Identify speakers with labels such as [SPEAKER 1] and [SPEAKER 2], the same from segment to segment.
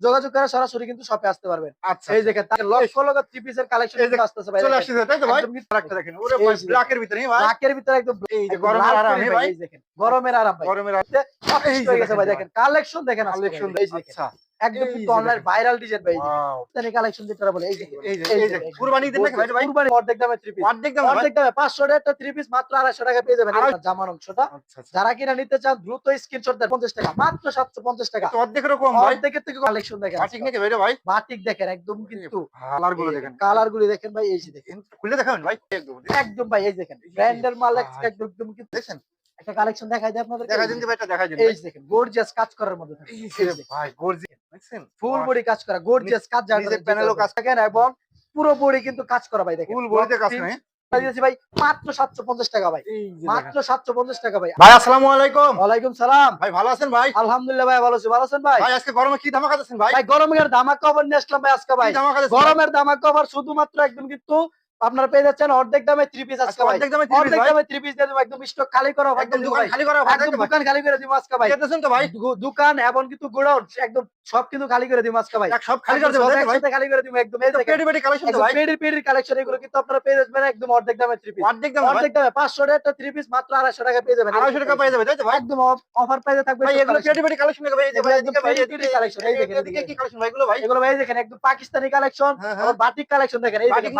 [SPEAKER 1] যোগাযোগ করে সরাসরি কিন্তু শপে আসতে পারবেন।
[SPEAKER 2] আচ্ছা
[SPEAKER 1] এই দেখেন তার লক্ষ লক্ষ থ্রি পিসের কালেকশন আসতেছে ভাই
[SPEAKER 2] চলে আসছে তাই তো ভাই? আরেকটা দেখেন ওরে ভাই ব্ল্যাকের ভিতরে ভাই?
[SPEAKER 1] ব্ল্যাকের ভিতরে একদম
[SPEAKER 2] এই যে গরমের আরাম ভাই।
[SPEAKER 1] এই দেখেন গরমের আরাম ভাই।
[SPEAKER 2] গরমের আরাম।
[SPEAKER 1] এই হয়ে গেছে ভাই
[SPEAKER 2] দেখেন
[SPEAKER 1] দেখেন কালেকশন দেখেন
[SPEAKER 2] কালেকশন
[SPEAKER 1] এই দেখেন।
[SPEAKER 2] আচ্ছা।
[SPEAKER 1] একদম কিন্তু অনলাইন ভাইরাল ডিজাইন ভাই।
[SPEAKER 2] ওয়াও
[SPEAKER 1] কালেকশন যেটা বলে এই যে
[SPEAKER 2] এই যে
[SPEAKER 1] এই
[SPEAKER 2] এই কুরবানি দিন নাকি ভাই?
[SPEAKER 1] কুরবানি অর্ধেক দামে থ্রি পিস
[SPEAKER 2] অর্ধেক দাম
[SPEAKER 1] অর্ধেক দামে 500 টাকা একটা থ্রি পিস মাত্র 250 টাকা পেয়ে যাবেন জামার অংশটা
[SPEAKER 2] আচ্ছা আচ্ছা।
[SPEAKER 1] যারা কিনা নিতে চান দ্রুত স্ক্রিনশট দেন 50 টাকা মাত্র 750 টাকা।
[SPEAKER 2] তো অর্ধেকেরও কম ভাই।
[SPEAKER 1] অর্ধেকের থেকে কালেকশন দেখেন
[SPEAKER 2] ঠিক নাকি ভাই ভাই?
[SPEAKER 1] বাটিক দেখেন একদম কিন্তু
[SPEAKER 2] কালারগুলো দেখেন।
[SPEAKER 1] কালার গুলি দেখেন ভাই এই যে দেখেন।
[SPEAKER 2] খুলে দেখাবেন ভাই? একদম।
[SPEAKER 1] একদম ভাই এই দেখেন। ব্র্যান্ডের মাল একদম একদম কিন্তু
[SPEAKER 2] দেখছেন
[SPEAKER 1] একটা কালেকশন দেখাই আপনাদের
[SPEAKER 2] দেখা দিন যে ভাইটা দেখা দিন
[SPEAKER 1] এই দেখেন গর্জিয়াস কাজ করার মধ্যে থাকে।
[SPEAKER 2] ভাই গর্জি দেখছেন?
[SPEAKER 1] ফুল বডি কাজ করা গর্জিয়াস কাজ যারা
[SPEAKER 2] প্যানেলও কাজ
[SPEAKER 1] দেখেন এবং পুরো বডি কিন্তু কাজ করা ভাই দেখেন।
[SPEAKER 2] ফুল বডিতে কাজ করে
[SPEAKER 1] ভাই মাত্র 750 টাকা ভাই। মাত্র 750 টাকা ভাই।
[SPEAKER 2] ভাই আসসালামু আলাইকুম।
[SPEAKER 1] ওয়ালাইকুম সালাম।
[SPEAKER 2] ভাই ভালো আছেন ভাই?
[SPEAKER 1] আলহামদুলিল্লাহ ভাই ভালো আছি। ভালো আছেন ভাই?
[SPEAKER 2] ভাই আজকে গরমে কি ধামাকা ভাই?
[SPEAKER 1] ভাই গরমের ধামাক কভার নিয়ে আসলাম ভাই আজকে ভাই। গরমের ধামাক কভার শুধুমাত্র একদম কিন্তু আপনারা পেয়ে যাচ্ছেন অর্ধেক দামে থ্রি পিস আজকে
[SPEAKER 2] আজকে অর্ধেক দামে
[SPEAKER 1] অর্ধেক দামে থ্রি পিস দিয়ে দেবো একদম স্টক খালি করা
[SPEAKER 2] একদম দোকান খালি করা
[SPEAKER 1] একদম দোকান খালি করে দিব আজকে ভাই।
[SPEAKER 2] তো ভাই?
[SPEAKER 1] দোকান এবং কিন্তু গোডাউন একদম সব কিন্তু খালি করে দিব আজকে ভাই।
[SPEAKER 2] সব খালি করে ভাই।
[SPEAKER 1] একসাথে খালি করে দিব একদম এই দেখেন।
[SPEAKER 2] পেডি পেডি কালেকশন ভাই।
[SPEAKER 1] পেডির পেডির কালেকশন এগুলো কিন্তু আপনারা পেয়ে যাবেন একদম অর্ধেক দামে থ্রি পিস
[SPEAKER 2] অর্ধেক দাম
[SPEAKER 1] অর্ধেক দামে পাঁচশো টাকা একটা থ্রি পিস মাত্র আড়াইশো টাকা পেয়ে যাবেন।
[SPEAKER 2] 250 টাকা পেয়ে যাবে তাই তো ভাই?
[SPEAKER 1] একদম অফার প্রাইসে থাকবে
[SPEAKER 2] ভাই এগুলো পেডি পেডি কালেকশন ভাই এই যে ভাই
[SPEAKER 1] এগুলো পেডি পেডি collection, এই দেখেন,
[SPEAKER 2] এদিকে। কি কালেকশন ভাই এগুলো ভাই?
[SPEAKER 1] এগুলো ভাই দেখেন একদম পাকিস্তানি কালেকশন
[SPEAKER 2] হ্যাঁ, হ্যাঁ।
[SPEAKER 1] বাটিক কালেকশন দেখেন এই দেখেন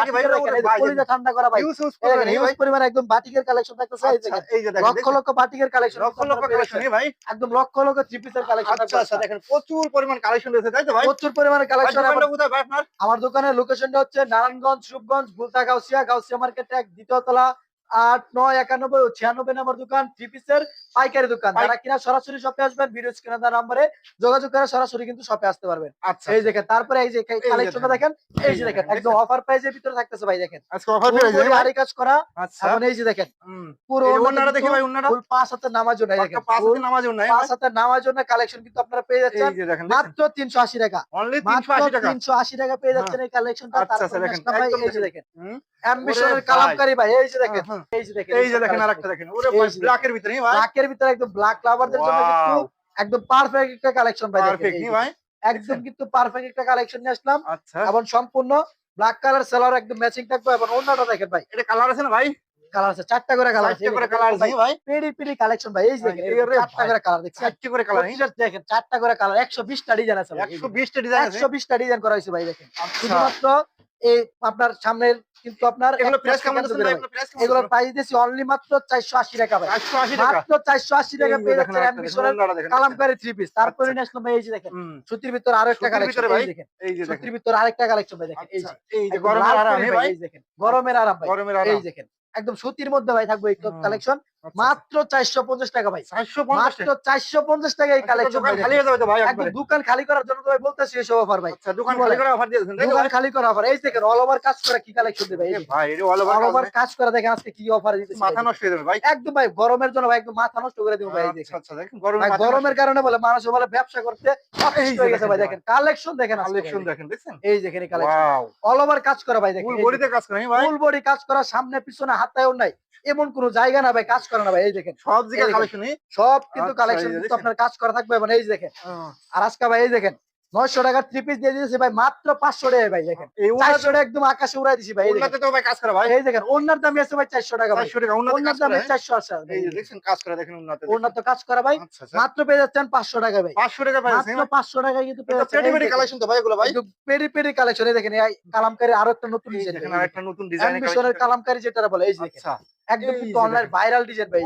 [SPEAKER 2] ভাই?
[SPEAKER 1] বাটিকের দেখেন এই যে
[SPEAKER 2] ভাই,
[SPEAKER 1] কলিজা ঠান্ডা করা ভাই।
[SPEAKER 2] ইউজ ইউজ
[SPEAKER 1] এই দেখেন
[SPEAKER 2] করে
[SPEAKER 1] হিউজ পরিমাণ একদম বাটিকের কালেকশন থাকতেছে এই
[SPEAKER 2] আচ্ছা,
[SPEAKER 1] দেখেন।
[SPEAKER 2] এই যে দেখেন
[SPEAKER 1] লক্ষ লক্ষ বাটিকের কালেকশন
[SPEAKER 2] লক্ষ লক্ষ কালেকশন ভাই।
[SPEAKER 1] একদম লক্ষ লক্ষ থ্রি পিসের কালেকশন
[SPEAKER 2] আচ্ছা আচ্ছা দেখেন প্রচুর পরিমাণ কালেকশন রয়েছে তাই তো ভাই?
[SPEAKER 1] প্রচুর পরিমাণে কালেকশন
[SPEAKER 2] কোথায় ভাই আপনার?
[SPEAKER 1] আমার দোকানের লোকেশনটা হচ্ছে নারায়ণগঞ্জ রূপগঞ্জ গুলতা গাউসিয়া গাউসিয়া মার্কেট এক দ্বিতীয় তলা আট নয় একানব্বই ও ছিয়ানব্বই নম্বর দোকান থ্রি পিসের পাইকারি দোকান যারা কিনা সরাসরি শপে আসবেন ভিডিও স্ক্রিনে দেওয়া নম্বরে যোগাযোগ করে সরাসরি কিন্তু শপে আসতে পারবেন
[SPEAKER 2] আচ্ছা
[SPEAKER 1] এই দেখেন তারপরে এই যে কালেকশনটা দেখেন এই যে দেখেন একদম অফার প্রাইসের ভিতরে থাকতেছে ভাই দেখেন
[SPEAKER 2] আজকে অফার
[SPEAKER 1] পুরোপুরি
[SPEAKER 2] যাবে
[SPEAKER 1] কাজ করা
[SPEAKER 2] আচ্ছা
[SPEAKER 1] এখন এই যে দেখেন পুরো
[SPEAKER 2] ওন্নাটা দেখি ভাই ওন্নাটা
[SPEAKER 1] ফুল পাঁচ হাতের নামার জন্য দেখেন
[SPEAKER 2] পাঁচ হাতে নামাজ নাই
[SPEAKER 1] পাঁচ হাতের নামার জন্য কালেকশন কিন্তু আপনারা পেয়ে যাচ্ছেন মাত্র তিনশো আশি টাকা
[SPEAKER 2] অনলি
[SPEAKER 1] মাত্র
[SPEAKER 2] 380 টাকা
[SPEAKER 1] তিনশো আশি টাকা পেয়ে যাচ্ছেন এই কালেকশনটা
[SPEAKER 2] আচ্ছা, আচ্ছা,
[SPEAKER 1] তারপরে
[SPEAKER 2] দেখেন,
[SPEAKER 1] ভাই,
[SPEAKER 2] একদম
[SPEAKER 1] এই যে দেখেন অ্যাম্বিশনের কালামকারী ভাই এই যে দেখেন এই যে দেখেন
[SPEAKER 2] এই যে দেখেন আরেকটা দেখেন ওরে
[SPEAKER 1] যে
[SPEAKER 2] ব্ল্যাকের ভিতরে ভাই
[SPEAKER 1] ব্ল্যাকের ভিতরে একদম ব্ল্যাক লাভারদের জন্য কিন্তু একদম পারফেক্ট একটা কালেকশন ভাই দেখেন, যে।
[SPEAKER 2] ভাই?
[SPEAKER 1] একদম কিন্তু পারফেক্ট একটা কালেকশন নিয়ে আসলাম।
[SPEAKER 2] আচ্ছা।
[SPEAKER 1] এবং সম্পূর্ণ ব্ল্যাক কালার সেলার একদম ম্যাচিং থাকবে এবং অন্যটা দেখেন ভাই।
[SPEAKER 2] এটা কালার আছে না ভাই?
[SPEAKER 1] কালার আছে চারটা করে কালার আছে
[SPEAKER 2] চারটে করে কালার আছে ভাই।
[SPEAKER 1] পেডি পেডি কালেকশন ভাই এই দেখেন
[SPEAKER 2] এরে
[SPEAKER 1] চারটা করে কালার দেখছেন
[SPEAKER 2] চারটে করে কালার
[SPEAKER 1] প্রতিটা দেখেন চারটা করে কালার একশো বিশটা ডিজাইন আছে ভাই,
[SPEAKER 2] 120 টা ডিজাইন আছে?
[SPEAKER 1] একশো বিশটা ডিজাইন করা হয়েছে ভাই দেখেন।
[SPEAKER 2] আচ্ছা।
[SPEAKER 1] শুধুমাত্র এই আপনার সামনের কিন্তু আপনার
[SPEAKER 2] এগুলো প্রাইস
[SPEAKER 1] এগুলোর দিয়েছি অনলি মাত্র চারশো আশি টাকা ভাই। মাত্র চারশো আশি টাকা পেয়ে যাচ্ছেন কালামকারী থ্রি পিস তারপরে
[SPEAKER 2] আচ্ছা।
[SPEAKER 1] ভাই এই যে দেখেন সুতির ভিতর আরও একটা কালেকশন
[SPEAKER 2] ভাই?
[SPEAKER 1] দেখেন। সুতির ভিতর আরেকটা কালেকশন ভাই দেখেন। এই যে
[SPEAKER 2] আচ্ছা, গরমের আরাম
[SPEAKER 1] ভাই, দেখেন। গরমের আরাম। ভাই
[SPEAKER 2] গরমের
[SPEAKER 1] এই দেখেন একদম সুতির মধ্যে ভাই থাকবে এই কালেকশন মাত্র চারশো পঞ্চাশ টাকা ভাই। মাত্র চারশো পঞ্চাশ টাকা এই কালেকশন
[SPEAKER 2] দোকান খালি হয়ে যাবে ভাই
[SPEAKER 1] দোকান খালি করার জন্য ভাই বলতেছি এসব অফার ভাই।
[SPEAKER 2] আচ্ছা দোকান খালি
[SPEAKER 1] বলে?
[SPEAKER 2] করে অফার দিয়েছেন
[SPEAKER 1] দোকান খালি করা অফার এই দেখেন অল ওভার কাজ করে কি কালেকশন দেবে?
[SPEAKER 2] ভাই অল
[SPEAKER 1] ওভার কাজ করে দেখেন আজকে কি অফার দিতেছে।
[SPEAKER 2] মাথা নষ্ট হয়ে যাবে ভাই।
[SPEAKER 1] একদম ভাই গরমের জন্য ভাই একদম মাথা নষ্ট করে দিব ভাই দেখেন।
[SPEAKER 2] আচ্ছা আচ্ছা
[SPEAKER 1] গরমের কারণে বলে মানুষ বলে ব্যবসা করতে
[SPEAKER 2] এই
[SPEAKER 1] হয়ে গেছে
[SPEAKER 2] দেখেন।
[SPEAKER 1] ভাই।
[SPEAKER 2] ভাই।
[SPEAKER 1] দেখেন কালেকশন দেখেন।
[SPEAKER 2] কালেকশন। দেখেন
[SPEAKER 1] এই দেখেন এই কালেকশন অল ওভার কাজ করা ভাই দেখেন
[SPEAKER 2] ফুল বডিতে কাজ করে ভাই?
[SPEAKER 1] ফুল বডি কাজ করা সামনে পিছনে হাতায়ও নাই। এমন কোন জায়গা না ভাই কাজ করে না ভাই এই দেখেন
[SPEAKER 2] সব
[SPEAKER 1] জায়গায়
[SPEAKER 2] কালেকশন
[SPEAKER 1] সব কিন্তু
[SPEAKER 2] আচ্ছা,
[SPEAKER 1] কালেকশন
[SPEAKER 2] এই
[SPEAKER 1] কিন্তু আপনার কাজ করা থাকবে এবং এই দেখেন। আর আজকে ভাই এই দেখেন নয়শো টাকার থ্রি পিস দিয়ে দিয়েছে ভাই মাত্র পাঁচশো টাকা ভাই দেখেন।
[SPEAKER 2] এই উনাতে
[SPEAKER 1] চারশো টাকা একদম আকাশে উড়াই দিছি ভাই
[SPEAKER 2] তো ভাই কাজ করে ভাই।
[SPEAKER 1] এই দেখেন ওনার দামই আছে ভাই চারশো টাকা ভাই।
[SPEAKER 2] 400 টাকা
[SPEAKER 1] ওনার
[SPEAKER 2] কাজ করে।
[SPEAKER 1] আছে
[SPEAKER 2] এই যে দেখছেন কাজ করে দেখেন উনাতে
[SPEAKER 1] ওনার তো কাজ করা ভাই।
[SPEAKER 2] আচ্ছা আচ্ছা।
[SPEAKER 1] মাত্র পেয়ে যাচ্ছেন পাঁচশো টাকা ভাই।
[SPEAKER 2] 500 টাকা পাইছেন
[SPEAKER 1] মাত্র পাঁচশো টাকায় কিন্তু পেয়ে যাচ্ছেন।
[SPEAKER 2] পেটি
[SPEAKER 1] এই
[SPEAKER 2] কালেকশন তো ভাই এগুলো ভাই।
[SPEAKER 1] পেরি পেরি কালেকশন এই দেখেন এই কালামকারী আরও একটা নতুন ডিজাইন
[SPEAKER 2] দেখেন আরেকটা নতুন ডিজাইনের
[SPEAKER 1] অ্যাম্বিশনের কালামকারী যেটা বলে এই দেখেন।
[SPEAKER 2] আচ্ছা।
[SPEAKER 1] একদম কিন্তু অনলাইন ভাইরাল ডিজাইন ভাই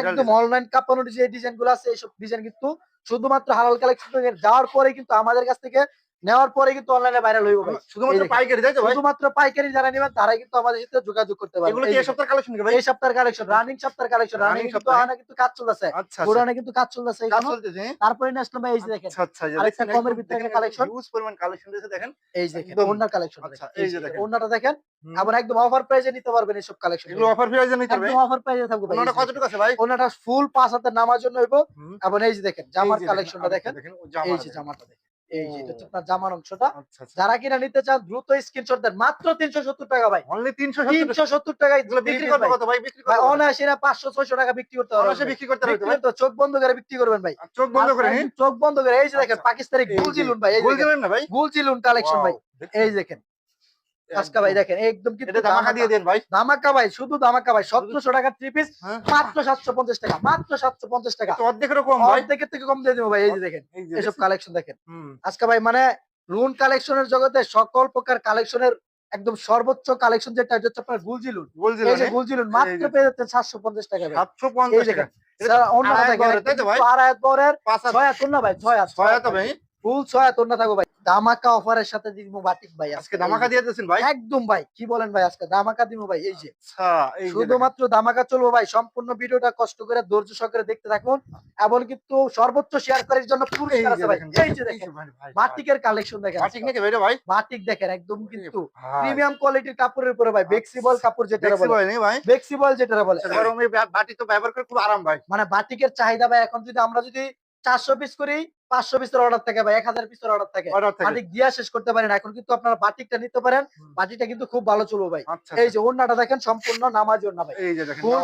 [SPEAKER 1] একদম অনলাইন কাপানো যে ডিজাইনগুলো আছে এইসব ডিজাইন কিন্তু শুধুমাত্র হালাল কালেকশন যাওয়ার পরে কিন্তু আমাদের কাছ থেকে নেওয়ার পরে কিন্তু অনলাইনে ভাইরাল হইব ভাই।
[SPEAKER 2] শুধুমাত্র পাইকারি তাই তো ভাই?
[SPEAKER 1] শুধুমাত্র পাইকারি যারা নেবেন তারাই কিন্তু আমাদের সাথে যোগাযোগ করতে পারবে।
[SPEAKER 2] এগুলো
[SPEAKER 1] এই
[SPEAKER 2] কি এই সপ্তাহের কালেকশন ভাই?
[SPEAKER 1] এই সপ্তাহের কালেকশন রানিং সপ্তাহের কালেকশন রানিং কিন্তু? আনা কিন্তু কাজ চলতেছে।
[SPEAKER 2] আচ্ছা
[SPEAKER 1] গোডাউনে কিন্তু কাজ চলতেছে
[SPEAKER 2] কাজ চলতেছে
[SPEAKER 1] তারপরে নিয়ে আসলাম ভাই এই যে দেখেন।
[SPEAKER 2] আচ্ছা আচ্ছা এই
[SPEAKER 1] আরেকটা কমের ভিতরে একটা collection।
[SPEAKER 2] হিউজ পরিমাণ কালেকশন রয়েছে দেখেন।
[SPEAKER 1] এই যে দেখেন। ওনার কালেকশন
[SPEAKER 2] আচ্ছা,
[SPEAKER 1] এই
[SPEAKER 2] এই
[SPEAKER 1] যে দেখেন। ওনাটা দেখেন আবার একদম অফার প্রাইসে নিতে পারবেন এইসব কালেকশন
[SPEAKER 2] এগুলো অফার প্রাইসে নিতে
[SPEAKER 1] একদম অফার প্রাইসে থাকবে ভাই
[SPEAKER 2] ওনাটা
[SPEAKER 1] এই
[SPEAKER 2] কতটুকু আছে ভাই?
[SPEAKER 1] ওনাটা ফুল পাঁচ হাতে নামার জন্য হইব। এবং এই যে দেখেন জামার
[SPEAKER 2] এই
[SPEAKER 1] কালেকশনটা দেখেন।
[SPEAKER 2] দেখেন
[SPEAKER 1] এই যে জামাটা দেখেন। এই যে হচ্ছে আপনার জামার অংশটা।
[SPEAKER 2] আচ্ছা আচ্ছা।
[SPEAKER 1] যারা কিনা নিতে চান দ্রুত স্ক্রিনশট দেন। মাত্র তিনশো সত্তর টাকা ভাই।
[SPEAKER 2] অনলি 370
[SPEAKER 1] টাকায়
[SPEAKER 2] বিক্রি করতে কত ভাই? বিক্রি
[SPEAKER 1] অনায়াসে না পাঁচশো ছয়শো টাকা বিক্রি করতে
[SPEAKER 2] অনায়াসে বিক্রি করতে পারবে
[SPEAKER 1] চোখ বন্ধ করে বিক্রি করবেন ভাই।
[SPEAKER 2] চোখ বন্ধ করে
[SPEAKER 1] চোখ বন্ধ করে। এই যে দেখেন
[SPEAKER 2] আচ্ছা।
[SPEAKER 1] পাকিস্তানি গুলজিলুন ভাই
[SPEAKER 2] না ভাই?
[SPEAKER 1] গুলজিলুন কালেকশন ভাই। এই দেখেন। আজকা ভাই দেখেন একদম কিন্তু
[SPEAKER 2] ধামাকা দিয়ে দেন ভাই।
[SPEAKER 1] ধামাকা ভাই শুধু ধামাকা ভাই সতেরোশো টাকা থ্রি পিস
[SPEAKER 2] হ্যাঁ।
[SPEAKER 1] মাত্র টাকা মাত্র টাকা।
[SPEAKER 2] কম ভাই।
[SPEAKER 1] অর্ধেকের থেকে কম দিয়ে দেবো ভাই এই যে দেখেন এসব কালেকশন দেখেন।
[SPEAKER 2] হুম।
[SPEAKER 1] ভাই মানে কালেকশনের জগতে সকল প্রকার কালেকশনের একদম সর্বোচ্চ কালেকশন যেটা হচ্ছে আপনার এই
[SPEAKER 2] দিলেন
[SPEAKER 1] যে গুলজিলুন
[SPEAKER 2] এই
[SPEAKER 1] মাত্র পেয়ে যাচ্ছেন সাতশো পঞ্চাশ টাকা ভাই।
[SPEAKER 2] 750 টাকা।
[SPEAKER 1] স্যার, অন্য দেখেন
[SPEAKER 2] বরের, ভাই?
[SPEAKER 1] বরের
[SPEAKER 2] পাঁচ হাত
[SPEAKER 1] ছয় না ভাই ছয় হাত
[SPEAKER 2] ছয় হাত ভাই
[SPEAKER 1] ফুল ছয় হাত না থাকব ভাই। ধামাকা অফারের সাথে দিব বাটিক ভাই
[SPEAKER 2] আজকে। ধামাকা দিয়ে দিয়েছেন ভাই?
[SPEAKER 1] একদম ভাই কি বলেন ভাই আজকে? ধামাকা দিব ভাই এই যে।
[SPEAKER 2] আচ্ছা এই যে
[SPEAKER 1] শুধুমাত্র ধামাকা চলবো ভাই সম্পূর্ণ ভিডিওটা কষ্ট করে ধৈর্য সহকারে দেখতে থাকুন। এবং কিন্তু সর্বোচ্চ শেয়ার করার জন্য পুরস্কার আছে ভাই। এই যে দেখেন বাটিকের কালেকশন দেখেন
[SPEAKER 2] বাটিক নাকি ভাই ভাই?
[SPEAKER 1] বাটিক দেখেন একদম কিন্তু প্রিমিয়াম কোয়ালিটির কাপড়ের উপরে ভাই বেক্সিবল কাপড় যেটা বলে।
[SPEAKER 2] ভাই নেই ভাই?
[SPEAKER 1] বেক্সিবল যেটা বলে।
[SPEAKER 2] আচ্ছা, গরমে বা- বাটি তো ব্যবহার করে খুব আরাম ভাই।
[SPEAKER 1] মানে বাটিকের চাহিদা ভাই এখন যদি আমরা যদি চারশো পিস করি পাঁচশো পিসের অর্ডার থাকে ভাই এক হাজার পিসের অর্ডার থাকে। বাটিক দিয়া শেষ করতে পারেন এখন কিন্তু আপনারা বাটিকটা নিতে পারেন। বাটিটা কিন্তু খুব ভালো চলবে ভাই।
[SPEAKER 2] আচ্ছা
[SPEAKER 1] এই যে ওন্নাটা দেখেন সম্পূর্ণ নামাজ ভাই। ফুল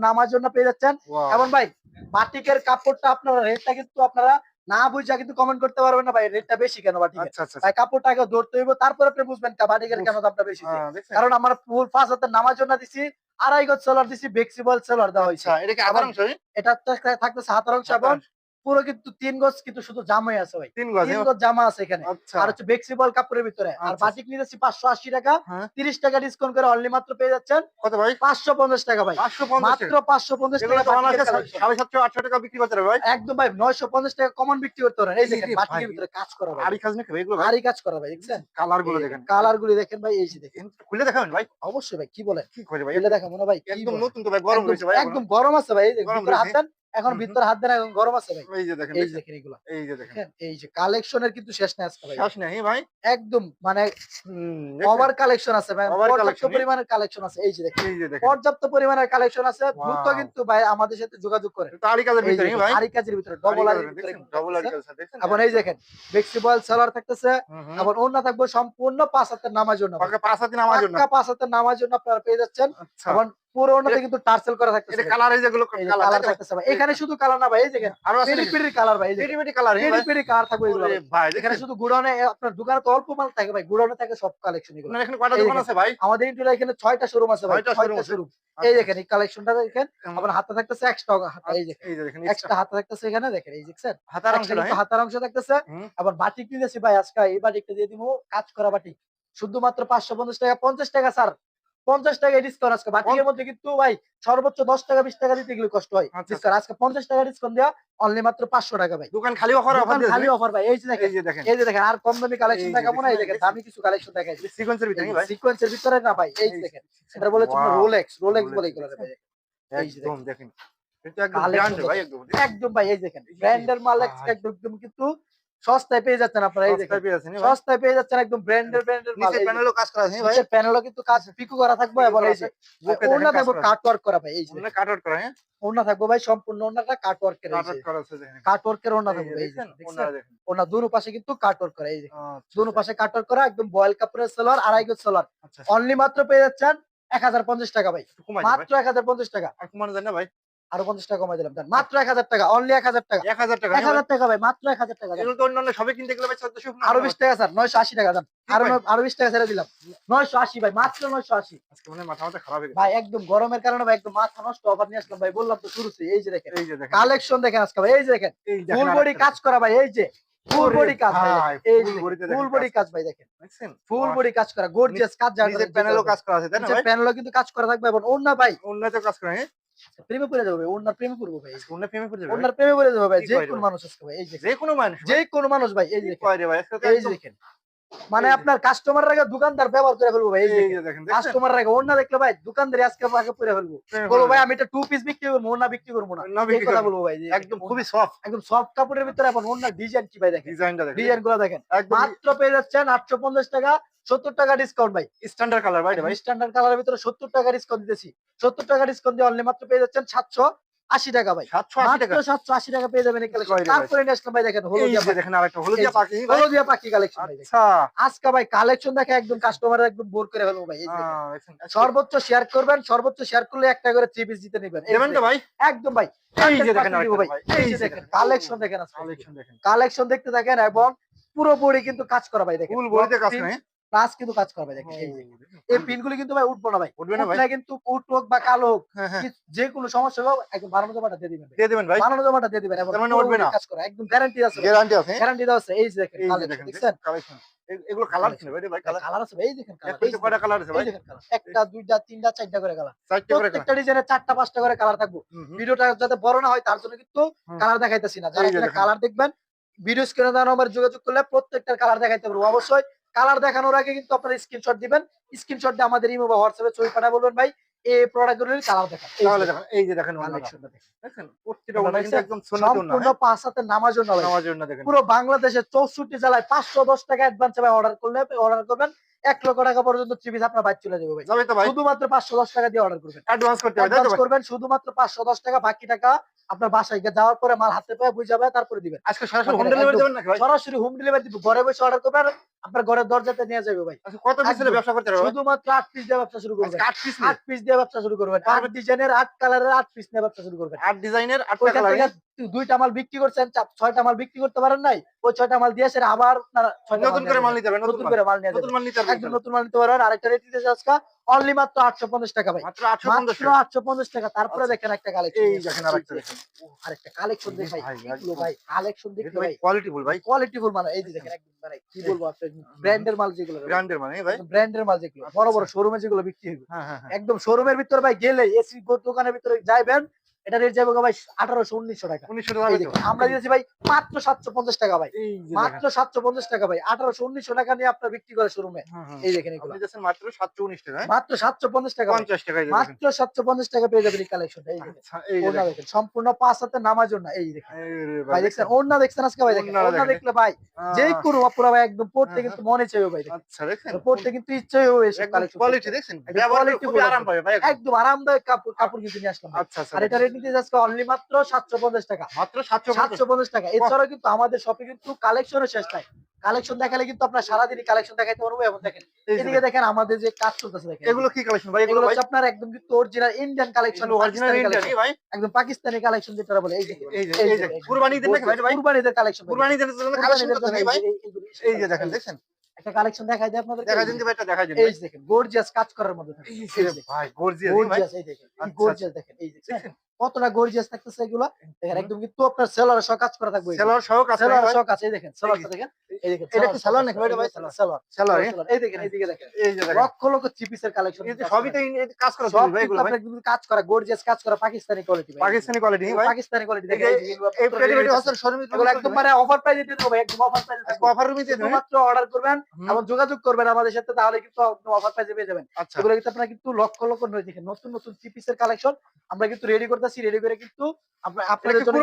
[SPEAKER 2] নামাজ-
[SPEAKER 1] পেয়ে যাচ্ছেন। এবং ভাই বাটিকের কাপড়টা আপনারা রেটটা কিন্তু আপনারা না বুঝা কিন্তু কমেন্ট করতে পারবেন না ভাই রেটটা বেশি কেন বাটিকের?
[SPEAKER 2] আচ্ছা আচ্ছা
[SPEAKER 1] ভাই কাপড়টা আগে ধরতে হইব তারপরে আপনি বুঝবেন বাটিকের কেন দামটা বেশি
[SPEAKER 2] হ্যাঁ,
[SPEAKER 1] কারণ আমার ফুল পাঁচ হাতে নামাজ দিছি আড়াই গজ সেলার দিছি বেক্সিবল সেলার দেওয়া হয়েছে।
[SPEAKER 2] আচ্ছা এটা কি অংশ? ভাই?
[SPEAKER 1] এটা থাকতেছে হাতার অংশ এবং পুরো কিন্তু তিন গজ কিন্তু শুধু জামাই আছে ভাই।
[SPEAKER 2] তিন গজ?
[SPEAKER 1] জামা আছে এখানে।
[SPEAKER 2] আচ্ছা।
[SPEAKER 1] আর হচ্ছে বেক্সিবল কাপড়ের ভিতরে। আর
[SPEAKER 2] আচ্ছা।
[SPEAKER 1] বাটিক নিতেছি পাঁচশো আশি টাকা।
[SPEAKER 2] হ্যাঁ।
[SPEAKER 1] তিরিশ টাকা ডিসকাউন্ট করে অনলি মাত্র পেয়ে যাচ্ছেন
[SPEAKER 2] কত ভাই?
[SPEAKER 1] পাঁচশো পঞ্চাশ টাকা ভাই।
[SPEAKER 2] 550
[SPEAKER 1] মাত্র। পাঁচশো পঞ্চাশ টাকা
[SPEAKER 2] সাড়ে সাতশো আটশো টাকা বিক্রি করতে হবে ভাই।
[SPEAKER 1] একদম ভাই নয়শো পঞ্চাশ টাকা কমন বিক্রি করতে পারেন এই দেখেন বাটিকের ভিতরে কাজ করা ভাই।
[SPEAKER 2] আড়ি কাজ নাকি এগুলো
[SPEAKER 1] ভারী কাজ করা ভাই দেখছেন
[SPEAKER 2] কালারগুলো দেখেন।
[SPEAKER 1] কালারগুলো দেখেন ভাই এই যে দেখেন।
[SPEAKER 2] খুলে দেখাবেন ভাই?
[SPEAKER 1] অবশ্যই ভাই কি বলেন?
[SPEAKER 2] কি করে ভাই?
[SPEAKER 1] এগুলো দেখাবো না ভাই
[SPEAKER 2] একদম নতুন তো ভাই গরম হয়েছে ভাই
[SPEAKER 1] একদম গরম আছে ভাই এই ভিতরে হাত এখন
[SPEAKER 2] হুম।
[SPEAKER 1] হাত দেন এখন গরম আছে ভাই।
[SPEAKER 2] এই যে দেখেন
[SPEAKER 1] এই যে।
[SPEAKER 2] দেখেন,
[SPEAKER 1] দেখেন এগুলো।
[SPEAKER 2] এই যে দেখেন।
[SPEAKER 1] দেখেন এই যে কালেকশনের কিন্তু শেষ নাই আজকে ভাই।
[SPEAKER 2] শ্বাস নেই ভাই।
[SPEAKER 1] একদম মানে ওভার কালেকশন আছে ভাই। পর্যাপ্ত পরিমাণের কালেকশন আছে। এই যে দেখেন।
[SPEAKER 2] এই যে দেখেন।
[SPEAKER 1] পর্যাপ্ত পরিমাণের কালেকশন আছে। দ্রুত কিন্তু ভাই আমাদের সাথে যোগাযোগ করে
[SPEAKER 2] আড়ি কাজের ভিতরে ভাই।
[SPEAKER 1] আরি কাজের ভিতরে ডবল আরি ভিতরে
[SPEAKER 2] ডবল আড়ি কাজ দেখছেন?
[SPEAKER 1] এখন এই দেখেন ফ্লেক্সিবল সেলার থাকতেছে। এখন ওন্না থাকবে সম্পূর্ণ পাঁচ হাতের নামার জন্য
[SPEAKER 2] পাঁচ হাতে নামার জন্য।
[SPEAKER 1] পাঁচ হাতের নামার জন্য আপনারা পেয়ে যাচ্ছেন।
[SPEAKER 2] আচ্ছা।
[SPEAKER 1] এখন কিন্তু টার্সেল করা থাকতেছে।
[SPEAKER 2] এটা কালার এই যেগুলো কালার
[SPEAKER 1] থাকতেছে ভাই। এখানে শুধু কালার না ভাই এই দেখেন
[SPEAKER 2] আরও আছে
[SPEAKER 1] পেরি পেরি কালার ভাই
[SPEAKER 2] কালার
[SPEAKER 1] পেরি পেরি কালার থাকবে এগুলো ভাই। এখানে শুধু গুডাউনে আপনার দোকানে তো অল্প মাল থাকে ভাই। গুডাউনে থাকে সব কালেকশন এগুলো।
[SPEAKER 2] এখানে কয়টা দোকান আছে ভাই?
[SPEAKER 1] আমাদের এখানে ছয়টা শোরুম আছে ভাই।
[SPEAKER 2] ছয়টা
[SPEAKER 1] ছয়টা
[SPEAKER 2] showroom আছে।
[SPEAKER 1] শোরুম এই দেখেন এই কালেকশনটা দেখেন? আপনার হাতে থাকতেছে এক্সট্রা হাতা এই দেখেন এক্সট্রা হাতে থাকতেছে এখানে দেখেন এই দেখছেন?
[SPEAKER 2] হাতার অংশ
[SPEAKER 1] হাতার অংশ থাকতেছে। আবার বাটিক ভাই আজকে এই বাটিকটা দিয়ে দিব কাজ করা বাটিক। শুধুমাত্র পাঁচশো পঞ্চাশ টাকা পঞ্চাশ টাকা স্যার। পঞ্চাশ টাকা ডিসকাউন্ট আজকে। বাটিকের মধ্যে কিন্তু ভাই সর্বোচ্চ দশ টাকা বিশ টাকা দিতে গেলে কষ্ট হয়।
[SPEAKER 2] আচ্ছা,
[SPEAKER 1] ডিসকাউন্ট আজকে পঞ্চাশ টাকা ডিসকাউন্ট দেওয়া অনলি মাত্র পাঁচশো টাকা ভাই।
[SPEAKER 2] দোকান খালি অফার অফার
[SPEAKER 1] খালি অফার ভাই। এই যে দেখেন
[SPEAKER 2] এই যে দেখেন।
[SPEAKER 1] আর কম দামি কালেকশন দেখাবো না এই
[SPEAKER 2] দেখেন,
[SPEAKER 1] দামি কিছু কালেকশন দেখাই
[SPEAKER 2] সিকোয়েন্সের ভিতরে ভাই?
[SPEAKER 1] সিকোয়েন্সের ভিতরে না ভাই এই যে দেখেন। এটা বলে তোমার. রোলেক্স রোলেক্স বলে এগুলো ভাই। এই যে
[SPEAKER 2] একদম দেখেন। এটা একদম ভাই একদম।
[SPEAKER 1] একদম ভাই এই দেখেন। ব্র্যান্ডের মাল একদম কিন্তু সস্তায় পেয়ে যাচ্ছেন আপনারা এই দেখেন।
[SPEAKER 2] সস্তায় পেয়ে
[SPEAKER 1] যাচ্ছেন একদম ব্র্যান্ডের ব্র্যান্ডের মাল
[SPEAKER 2] প্যানেলও কাজ করা আছে ভাই।
[SPEAKER 1] নিচের প্যানেলও কিন্তু কাজ পিকু করা থাকবে এবং এই যে ওনা থাকবে কাট ওয়ার্ক করা ভাই এই যে।
[SPEAKER 2] ওনা কাট করা হ্যাঁ?
[SPEAKER 1] ওনা থাকবে ভাই সম্পূর্ণ ওনাটা কাট ওয়ার্কের এই
[SPEAKER 2] কাট
[SPEAKER 1] যে।
[SPEAKER 2] করা আছে দেখেন।
[SPEAKER 1] কাট ওয়ার্কের ওনা থাকবে এই যে?
[SPEAKER 2] ওনা দেখেন।
[SPEAKER 1] ওনা দুনো পাশে কিন্তু কাট ওয়ার্ক করা এই যে।
[SPEAKER 2] আচ্ছা,
[SPEAKER 1] দুনো পাশে কাট ওয়ার্ক করা একদম বয়েল কাপড়ের সেলার আড়াই গজ সেলার
[SPEAKER 2] আচ্ছা
[SPEAKER 1] অনলি মাত্র পেয়ে যাচ্ছেন এক হাজার পঞ্চাশ টাকা ভাই। মাত্র এক হাজার পঞ্চাশ টাকা।
[SPEAKER 2] আর কমানো যায় না ভাই?
[SPEAKER 1] আরও পঞ্চাশ টাকা কমাই দিলাম মাত্র এক হাজার টাকা অনলি এক হাজার টাকা।
[SPEAKER 2] 1000 টাকা
[SPEAKER 1] এক হাজার টাকা ভাই মাত্র এক হাজার টাকা
[SPEAKER 2] অন্যান্য সবে কিনতে গেলে ভাই 1400
[SPEAKER 1] আরও বিশ টাকা স্যার নয়শো আশি টাকা দেন। আরও আরও বিশ টাকা ছেড়ে দিলাম। নয়শো আশি ভাই মাত্র নয়শো আশি।
[SPEAKER 2] আজকে মানে মাথা মাথা খারাপ
[SPEAKER 1] ভাই একদম গরমের কারণে ভাই একদম মাথা নষ্ট অফার নিয়ে আসলাম ভাই বললাম তো শুরুতে এই যে দেখেন।
[SPEAKER 2] এই যে দেখেন।
[SPEAKER 1] কালেকশন দেখেন আজকে ভাই এই যে দেখেন। ফুল বডি কাজ করা ভাই এই যে। ফুল বডি কাজ ভাই
[SPEAKER 2] ভাই,
[SPEAKER 1] এই
[SPEAKER 2] full body তে দেখেন
[SPEAKER 1] ফুল বডি
[SPEAKER 2] কাজ।
[SPEAKER 1] ভাই দেখেন।
[SPEAKER 2] দেখছেন?
[SPEAKER 1] ফুল বডি কাজ করা গর্জিয়াস কাজ
[SPEAKER 2] প্যানেলও কাজ করা আছে তাই না
[SPEAKER 1] প্যানেলও কিন্তু কাজ করা থাকবে এবং অন্য ভাই।
[SPEAKER 2] উন্নত কাজ করে হ্যাঁ?
[SPEAKER 1] প্রেমে পড়ে যাবে প্রেমে পড়ব ভাই।
[SPEAKER 2] প্রেমে পড়ে যাবে
[SPEAKER 1] প্রেমে পড়ে যাবে ভাই যে কোন মানুষ আজকে ভাই এই যে
[SPEAKER 2] কোনো মানুষ
[SPEAKER 1] যে কোন মানুষ ভাই এই দেখেন। এই দেখেন। মানে আপনার কাস্টমারের আগে দোকানদার ব্যবহার করে ফেলব ভাই কাস্টমার আগে অন্য দেখলে ভাই দোকানদারি আজকে আগে পরে ফেলব। বলব ভাই আমি এটা টু পিস বিক্রি করব অন্য বিক্রি করব না।
[SPEAKER 2] না
[SPEAKER 1] কথা বলব ভাই
[SPEAKER 2] একদম খুবই সফট
[SPEAKER 1] একদম সফট কাপড়ের ভিতরে এখন ওর না ডিজাইন কি ভাই দেখেন।
[SPEAKER 2] ডিজাইনটা দেখেন।
[SPEAKER 1] ডিজাইনগুলো দেখেন। মাত্র পেয়ে যাচ্ছেন আটশো পঞ্চাশ টাকা। সত্তর টাকা ডিসকাউন্ট ভাই।
[SPEAKER 2] স্ট্যান্ডার্ড কালার ভাই ভাই
[SPEAKER 1] স্ট্যান্ডার্ড কালারের ভিতরে সত্তর টাকা ডিসকাউন্ট দিতেছি। সত্তর টাকা ডিসকাউন্ট দিয়ে অনলি মাত্র পেয়ে যাচ্ছেন সাতশো আশি টাকা ভাই।
[SPEAKER 2] 780 টাকা।
[SPEAKER 1] মাত্র সাতশো আশি টাকা পেয়ে যাবেন? তারপরে ভাই দেখেন হলুদিয়া
[SPEAKER 2] দেখেন আরেকটা হলুদিয়া পাখি
[SPEAKER 1] হলুদিয়া পাখি কালেকশন
[SPEAKER 2] আচ্ছা।
[SPEAKER 1] আজকে ভাই কালেকশন দেখে একদম কাস্টমার একদম বোর করে ফেলব ভাই
[SPEAKER 2] আজকে।
[SPEAKER 1] সর্বোচ্চ শেয়ার করবেন সর্বোচ্চ শেয়ার করলে একটা করে থ্রি পিস জিতে নেবেন।
[SPEAKER 2] ভাই?
[SPEAKER 1] একদম ভাই।
[SPEAKER 2] এই যে দেখেন
[SPEAKER 1] 100%
[SPEAKER 2] আরেকটা
[SPEAKER 1] ভাই।
[SPEAKER 2] ভাই,
[SPEAKER 1] এই যে দেখেন
[SPEAKER 2] দেখেন,
[SPEAKER 1] কালেকশন দেখেন
[SPEAKER 2] কালেকশন দেখেন।
[SPEAKER 1] কালেকশন দেখতে থাকেন এবং পুরোপুরি কিন্তু কাজ করা ভাই দেখেন।
[SPEAKER 2] ফুল বডিতে কাজ করে।
[SPEAKER 1] প্লাস কিন্তু কাজ করা ভাই দেখেন এই যে। এই কিন্তু ভাই উঠবো না ভাই।
[SPEAKER 2] উঠবে না ভাই?
[SPEAKER 1] কিন্তু উঠ হোক বা কালো হোক
[SPEAKER 2] হ্যাঁ হ্যাঁ।
[SPEAKER 1] যে কোনো সমস্যা হোক একদম বানানো জমাটা দিয়ে দিবেন
[SPEAKER 2] দিয়ে দেবেন ভাই?
[SPEAKER 1] বানানো জমাটা দিয়ে দিবেন।
[SPEAKER 2] তার মানে উঠবে না?
[SPEAKER 1] কাজ করা একদম গ্যারান্টি আছে
[SPEAKER 2] গ্যারান্টি আছে?
[SPEAKER 1] গ্যারান্টি দেওয়া আছে এই যে দেখেন
[SPEAKER 2] দেখেন কালেকশন এগুলো কালার ছিল ভাই ভাই? কালার
[SPEAKER 1] কালার আছে ভাই, দেখেন কালার
[SPEAKER 2] একটা কয়টা কালার আছে ভাই?
[SPEAKER 1] একটা দুইটা তিনটা চারটা করে কালার
[SPEAKER 2] চারটে করে
[SPEAKER 1] প্রত্যেকটা ডিজাইনের চারটা পাঁচটা করে কালার থাকব। ভিডিওটা যাতে বড় না হয় তার জন্য কিন্তু কালার দেখাইতেছি না। যারা। কালার দেখবেন ভিডিও স্ক্রিনে দেওয়া নম্বর যোগাযোগ করলে প্রত্যেকটার কালার দেখাইতে পারব। অবশ্যই কালার দেখানোর আগে কিন্তু আপনারা স্ক্রিনশট দিবেন। স্ক্রিনশট দিয়ে আমাদের ইমো বা হোয়াটসঅ্যাপে ছবি পাঠা বলবেন ভাই এই প্রোডাক্টগুলোর কালার দেখান।
[SPEAKER 2] তাহলে দেখেন এই যে দেখেন
[SPEAKER 1] দেখেন।
[SPEAKER 2] দেখেন প্রত্যেকটা ওনা কিন্তু একদম সোনা
[SPEAKER 1] সম্পূর্ণ পাঁচ হাতে নামার জন্য।
[SPEAKER 2] নামাজের ওনা দেখেন।
[SPEAKER 1] পুরো বাংলাদেশের চৌষট্টি জেলায় পাঁচশো দশ টাকা অ্যাডভান্স ভাই অর্ডার করলে অর্ডার করবেন। এক লক্ষ টাকা পর্যন্ত চিবিস আপনার বাইক চলে যাবে ভাই। শুধুমাত্র পাঁচশো দশ টাকা দিয়ে অর্ডার করবেন।
[SPEAKER 2] অ্যাডভান্স করতে হবে
[SPEAKER 1] অ্যাডভান্স করবেন শুধুমাত্র পাঁচশো দশ টাকা বাকি টাকা আপনার বাসায় গিয়ে যাওয়ার পরে মাল হাতে পেয়ে বুঝে যাবে তারপরে দিবেন।
[SPEAKER 2] আজকে সরাসরি হোম ডেলিভারি দেবেন নাকি ভাই?
[SPEAKER 1] সরাসরি হোম ডেলিভারি দিব ঘরে বসে অর্ডার করবেন আপনার ঘরের দরজাতে নিয়ে যাবে ভাই।
[SPEAKER 2] আজকে কত পিসের
[SPEAKER 1] একদম।
[SPEAKER 2] ব্যবসা করতে হবে
[SPEAKER 1] শুধুমাত্র আট পিস দিয়ে ব্যবসা শুরু করবেন।
[SPEAKER 2] আজকে আট পিস
[SPEAKER 1] আট পিস দিয়ে ব্যবসা শুরু করবেন। আট ডিজাইনের আট কালারের আট পিস নিয়ে ব্যবসা শুরু করবেন।
[SPEAKER 2] আট ডিজাইনের আটটা
[SPEAKER 1] ওইখান
[SPEAKER 2] কালার
[SPEAKER 1] থেকে দু- দুইটা মাল বিক্রি করছেন ছয়টা মাল বিক্রি করতে পারেন নাই ওই ছয়টা মাল দিয়ে সেটা আবার
[SPEAKER 2] নতুন করে মাল নিতে হবে
[SPEAKER 1] নতুন করে মাল নিয়ে
[SPEAKER 2] নতুন মাল নিতে হবে।
[SPEAKER 1] একদম। নতুন মাল নিতে পারবেন। আরেকটা রেট দিতেছে আজকে। অনলি মাত্র আটশো পঞ্চাশ টাকা ভাই।
[SPEAKER 2] মাত্র আটশো পঞ্চাশ
[SPEAKER 1] মাত্র আটশো পঞ্চাশ টাকা। তারপরে
[SPEAKER 2] আচ্ছা।
[SPEAKER 1] দেখেন একটা কালেকশন
[SPEAKER 2] এই দেখেন আরেকটা দেখেন।
[SPEAKER 1] আরেকটা কালেকশন দেখাই।
[SPEAKER 2] ভাই,
[SPEAKER 1] কালেকশন দেখতে ভাই
[SPEAKER 2] কোয়ালিটি বল ভাই।
[SPEAKER 1] কোয়ালিটি মানে এই যে দেখেন একদম মানে কি বলব আপনার ব্র্যান্ডের মাল যেগুলো
[SPEAKER 2] ব্র্যান্ডের মানে ভাই?
[SPEAKER 1] ব্র্যান্ডের মাল যেগুলো। বড় বড় শোরুমে যেগুলো বিক্রি হবে
[SPEAKER 2] হ্যাঁ হ্যাঁ হ্যাঁ।
[SPEAKER 1] একদম শোরুমের ভিতরে ভাই গেলে এসি দোকানের ভিতরে যাইবেন। এটা রেট যাবে ভাই আঠারোশো উনিশশো টাকা।
[SPEAKER 2] উনিশশো টাকা
[SPEAKER 1] আমরা দিয়েছি ভাই মাত্র সাতশো পঞ্চাশ টাকা ভাই। মাত্র সাতশো পঞ্চাশ টাকা ভাই। আঠারোশো উনিশশো টাকা নিয়ে আপনার বিক্রি করে শোরুমে এই দেখেন
[SPEAKER 2] মাত্র সাতশো উনিশ টাকা হ্যাঁ?
[SPEAKER 1] মাত্র সাতশো পঞ্চাশ টাকা
[SPEAKER 2] পঞ্চাশ
[SPEAKER 1] মাত্র সাতশো পঞ্চাশ টাকা পেয়ে যাবেন এই কালেকশনটা এই দেখেন।
[SPEAKER 2] আচ্ছা, দেখেন।
[SPEAKER 1] সম্পূর্ণ পাঁচ হাতে নামার জন্য এই দেখেন। ভাই দেখছেন? দেখছেন আজকে ভাই? দেখেন দেখলে ভাই যেই করুন পুরো ভাই একদম পড়তে
[SPEAKER 2] হ্যাঁ,
[SPEAKER 1] কিন্তু মনে চাইবে ভাই।
[SPEAKER 2] আচ্ছা দেখেন।
[SPEAKER 1] পড়তে কিন্তু ইচ্ছে হবে কালেকশন
[SPEAKER 2] কোয়ালিটি দেখছেন আরাম পাবে ভাই। একদম।
[SPEAKER 1] আরামদায়ক কাপড় কাপড় কিন্তু নিয়ে আসলাম
[SPEAKER 2] আচ্ছা আচ্ছা
[SPEAKER 1] আর এটা রেট নিতে আজকে অনলি মাত্র সাতশো পঞ্চাশ টাকা।
[SPEAKER 2] মাত্র সাতশো
[SPEAKER 1] সাতশো পঞ্চাশ টাকা। এছাড়াও কিন্তু আমাদের শপে কিন্তু কালেকশনের শেষ নাই। কালেকশন দেখালে কিন্তু আপনার সারাদিনই কালেকশন দেখাইতে পারব এবং দেখেন এদিকে দেখেন। আমাদের যে কাজ চলতেছে দেখেন।
[SPEAKER 2] এগুলো কি কালেকশন ভাই? এগুলো
[SPEAKER 1] এগুলো হচ্ছে আপনার একদম কিন্তু original Indian collection
[SPEAKER 2] original Indian ভাই?
[SPEAKER 1] একদম পাকিস্তানি কালেকশন যেটা বলে। এই যে
[SPEAKER 2] এই যে কুরবানি ঈদের নাকি ভাই ভাই?
[SPEAKER 1] কুরবানিদের কালেকশন
[SPEAKER 2] কুরবানি ঈদের কালেকশন করতে নেই ভাই? এই যে দেখেন দেখছেন
[SPEAKER 1] একটা কালেকশন দেখাই দেয় আপনাদের
[SPEAKER 2] দেখা দিন ভাই এটা দেখা দিন
[SPEAKER 1] এই দেখেন গর্জিয়াস কাজ করার মধ্যে থাকে।
[SPEAKER 2] ভাই গর্জিয়াস ভাই।
[SPEAKER 1] গর্জিয়াস এই দেখেন
[SPEAKER 2] আচ্ছা,
[SPEAKER 1] দেখেন? কতটা গর্জিয়াস থাকতেছে এগুলো? দেখেন একদম কিন্তু আপনার সেলার সহ কাজ করা থাকবে
[SPEAKER 2] সেলার সহ কাজ
[SPEAKER 1] সেলার সহ কাজ এই দেখেন সেলারটা দেখেন। এই দেখেন
[SPEAKER 2] এটা কি
[SPEAKER 1] সেলার
[SPEAKER 2] সেলার নাকি ভাই ভাই?
[SPEAKER 1] সেলার সেলার
[SPEAKER 2] সেলার
[SPEAKER 1] সেলার। এই দেখেন এইদিকে দেখেন।
[SPEAKER 2] এই যে
[SPEAKER 1] লক্ষ লক্ষ চিপিসের কালেকশন
[SPEAKER 2] এই যে সবই তো কাজ করা
[SPEAKER 1] সব
[SPEAKER 2] ভাই এগুলো ভাই।
[SPEAKER 1] কিন্তু কাজ করা গর্জিয়াস কাজ করা পাকিস্তানি কোয়ালিটি
[SPEAKER 2] পাকিস্তানি কোয়ালিটি ভাই।
[SPEAKER 1] পাকিস্তানি কোয়ালিটি দেখেন এই
[SPEAKER 2] শোরুমে
[SPEAKER 1] এগুলো একদম মানে অফার প্রাইসে দিয়ে দেবো ভাই, একদম অফার প্রাইসে
[SPEAKER 2] কভার রুমে দিয়ে
[SPEAKER 1] শুধুমাত্র অর্ডার করবেন। এবং যোগাযোগ করবেন আমাদের সাথে তাহলে কিন্তু অফার প্রাইসে পেয়ে যাবেন।
[SPEAKER 2] আচ্ছা।
[SPEAKER 1] এগুলো কিন্তু আপনারা কিন্তু লক্ষ লক্ষ নয় দেখেন নতুন নতুন চিপিসের কালেকশন আমরা কিন্তু রেডি করতেছি রেডি করে কিন্তু আমরা আপনাদের জন্য